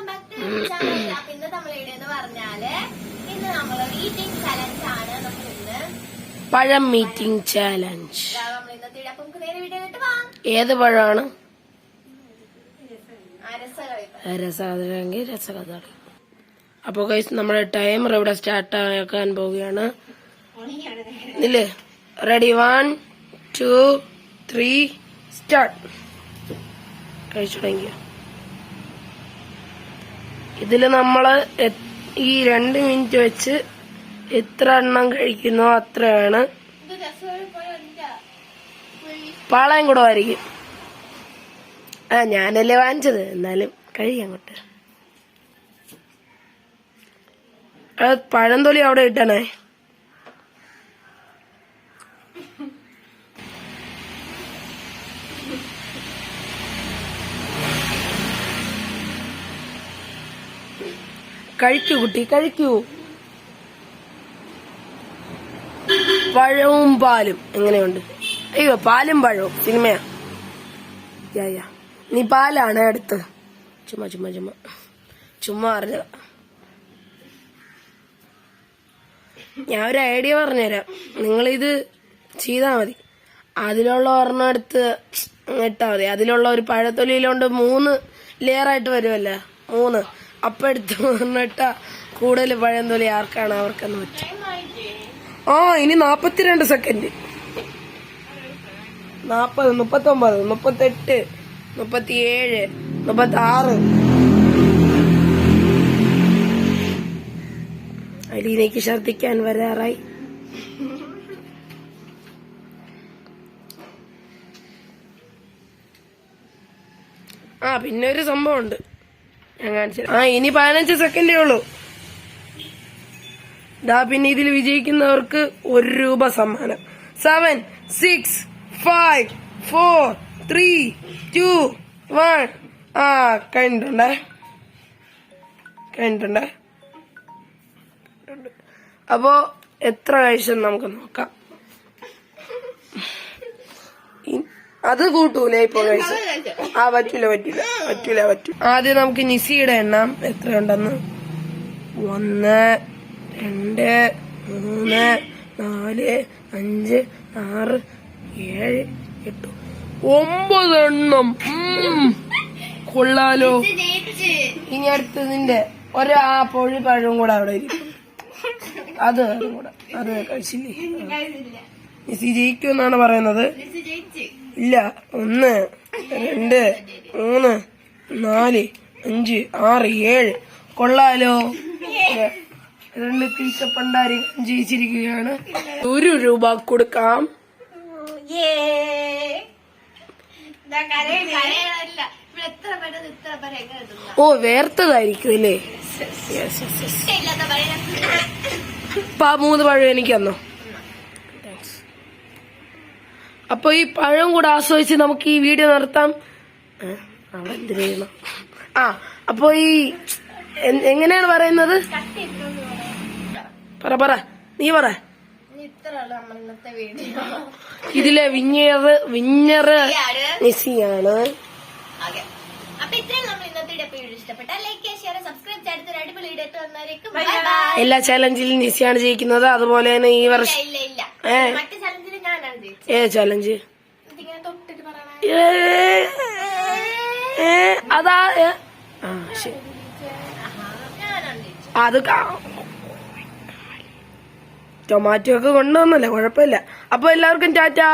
Welcome back to channel അപ്പൊ ഇന്ന് നമ്മൾ എന്ന് പറഞ്ഞാൽ ഇന്ന് നമ്മൾ ഈറ്റിംഗ് ചലഞ്ച് ആണ്. ഇന്ന് പഴം മീറ്റിംഗ് ചാലഞ്ച് ഇതാ നമ്മൾ ഇന്നത്തെ വീഡിയോ. അപ്പൊ നമുക്ക് നേരെ വീഡിയോ ഏത് പഴമാണ്? രസകഥ രസകഥയെങ്കിൽ രസകഥ. അപ്പോൾ കൈസ് നമ്മുടെ ടൈമർ ഇവിടെ സ്റ്റാർട്ട് ആക്കാൻ പോവുകയാണ്. ഇല്ലേ? Ready one two three start കഴിച്ചു തുടങ്ങിയ? ഇതിൽ നമ്മൾ ഈ രണ്ട് മിനിറ്റ് വെച്ച് എത്ര എണ്ണം കഴിക്കുന്നോ അത്രയാണ്. പാളയം കൂടെ ആയിരിക്കും ആ ഞാനല്ലേ വാങ്ങിച്ചത്. എന്നാലും കഴിയാം അങ്ങോട്ട്. പഴംതൊലി അവിടെ ഇട്ടണേ. കഴിക്കൂ കുട്ടി കഴിക്കൂ. പഴവും പാലും. എങ്ങനെയുണ്ട്? അയ്യോ പാലും പഴവും. സിനിമയാ. നീ പാലാണ് അടുത്ത്. ചുമ്മാ ചുമ്മാ ചുമ്മാ. ചുമ്മാ അറിഞ്ഞ ഞാൻ ഒരു ഐഡിയ പറഞ്ഞുതരാം. നിങ്ങളിത് ചെയ്താ മതി. അതിലുള്ള ഒരെണ്ണം എടുത്ത് ഇട്ടാ മതി. അതിലുള്ള ഒരു പഴത്തൊലിയിലോണ്ട് മൂന്ന് ലെയർ ആയിട്ട് വരുമല്ലോ മൂന്ന്. അപ്പം എടുത്ത് ഇട്ടാ കൂടുതൽ പഴംതൊലി ആർക്കാണ് അവർക്കെന്ന് പറ്റും. ആ ഇനി നാപ്പത്തിരണ്ട് സെക്കൻഡ് നാപ്പത് മുപ്പത്തൊമ്പത് മുപ്പത്തെട്ട് മുപ്പത്തിയേഴ് മുപ്പത്തി ആറ് അലീനയ്ക്ക് ഛർദിക്കാൻ വരാറായി. ആ പിന്നെ ഒരു സംഭവം ഉണ്ട് ആ ഇനി പതിനഞ്ച് സെക്കൻഡേ ഉള്ളൂ. ദാ പിന്നെ ഇതിൽ വിജയിക്കുന്നവർക്ക് ഒരു രൂപ സമ്മാനം. Seven six five four three two one ആ കഴിഞ്ഞിട്ടുണ്ടേ. കഴിഞ്ഞിട്ടുണ്ടേ. അപ്പോ എത്ര കഴിച്ചെന്ന് നമുക്ക് നോക്കാം. അത് കൂട്ടൂലേ ഇപ്പൊ കഴിച്ചു? ആ പറ്റൂല പറ്റൂല പറ്റൂല പറ്റൂ ആദ്യം നമുക്ക് നിസിയുടെ എണ്ണം. എത്രയുണ്ടെന്ന് ഒന്ന് രണ്ട് മൂന്ന് നാല് അഞ്ച് ആറ് ഏഴ് എട്ട്. ഒമ്പത് എണ്ണം. കൊള്ളാലോ. ഇനി അടുത്ത് നിന്റെ ഒരു ആ പൊഴി പഴവും കൂടെ അവിടെ ഇരിക്കും. അത് അതും കൂടെ. അത് കഴിച്ചില്ലേ? നിസി ജയിക്കുമെന്നാണ് പറയുന്നത്. ഇല്ല. ഒന്ന് രണ്ട് മൂന്ന് നാല് അഞ്ച് ആറ് ഏഴ്. കൊള്ളാലോ. രണ്ട് തീച്ചപ്പണ്ടാരി ജയിച്ചിരിക്കുകയാണ്. ഒരു രൂപ കൊടുക്കാം. ഓ വേർത്തതായിരിക്കും അല്ലേ? മൂന്ന് പഴം എനിക്ക് തന്നോ? അപ്പൊ ഈ പഴം കൂടെ ആസ്വദിച്ച് നമുക്ക് ഈ വീഡിയോ നിർത്താം. ഏ, അവിടെ എന്തിനു ചെയ്യണം? ആ അപ്പൊ ഈ എങ്ങനെയാണ് പറയുന്നത്. പറ പറ. നീ പറ. ഇതിലെ വിഞ്ഞറ് വിഞ്ഞറ് മിസ്സിയാണ്. നിസിയാണ് ഓക്കെ. അപ്പൊ നമ്മൾ ഇന്നത്തെ വീഡിയോ വീഡിയോ ഇഷ്ടപ്പെട്ട ലൈക്ക് ഷെയർ സബ്സ്ക്രൈബ് ചെയ്തിട്ട് ഒരു അടിപൊളി വീഡിയോ ബൈ ബൈ എല്ലാ ചാലഞ്ചിലും നിസിയാണ് ജയിക്കുന്നത്. അതുപോലെ തന്നെ ഈ വർഷം ഏഹ് ഇല്ല ഏ. ചലഞ്ച് അതാ ആ ശരി. അത് ടൊമാറ്റോ ഒക്കെ കൊണ്ടുവന്നല്ലേ? കുഴപ്പമില്ല. അപ്പൊ എല്ലാവർക്കും ടാറ്റാ.